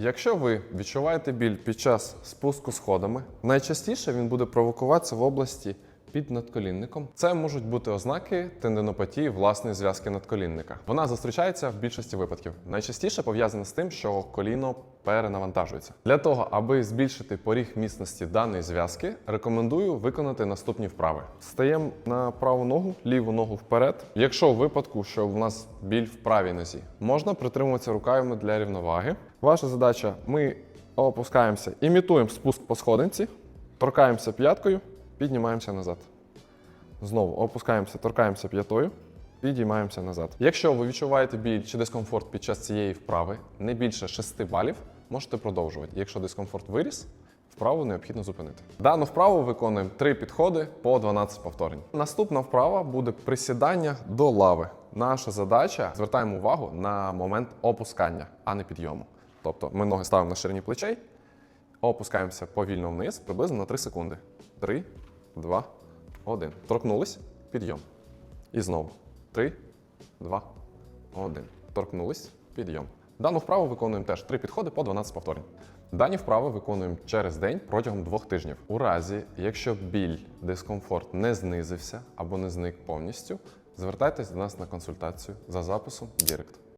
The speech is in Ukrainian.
Якщо ви відчуваєте біль під час спуску сходами, найчастіше він буде провокуватися в області під надколінником. Це можуть бути ознаки тендинопатії власної зв'язки надколінника. Вона зустрічається в більшості випадків. Найчастіше пов'язана з тим, що коліно перенавантажується. Для того, аби збільшити поріг міцності даної зв'язки, рекомендую виконати наступні вправи. Стаємо на праву ногу, ліву ногу вперед. Якщо в випадку, що в нас біль в правій нозі, можна притримуватися руками для рівноваги. Ваша задача: ми опускаємося, імітуємо спуск по сходинці, торкаємося п'яткою, піднімаємося назад. Знову опускаємося, торкаємося п'ятою, підіймаємося назад. Якщо ви відчуваєте біль чи дискомфорт під час цієї вправи не більше 6 балів, можете продовжувати. Якщо дискомфорт виріс, вправу необхідно зупинити. Дану вправу виконуємо 3 підходи по 12 повторень. Наступна вправа буде присідання до лави. Наша задача звертаємо увагу на момент опускання, а не підйому. Тобто ми ноги ставимо на ширині плечей, опускаємося повільно вниз, приблизно на 3 секунди. 3, 2, 1. Торкнулись, підйом. І знову. 3, 2, 1. Торкнулись, підйом. Дану вправу виконуємо теж 3 підходи по 12 повторень. Дані вправи виконуємо через день протягом двох тижнів. У разі, якщо біль, дискомфорт не знизився або не зник повністю, звертайтесь до нас на консультацію за записом Дірект.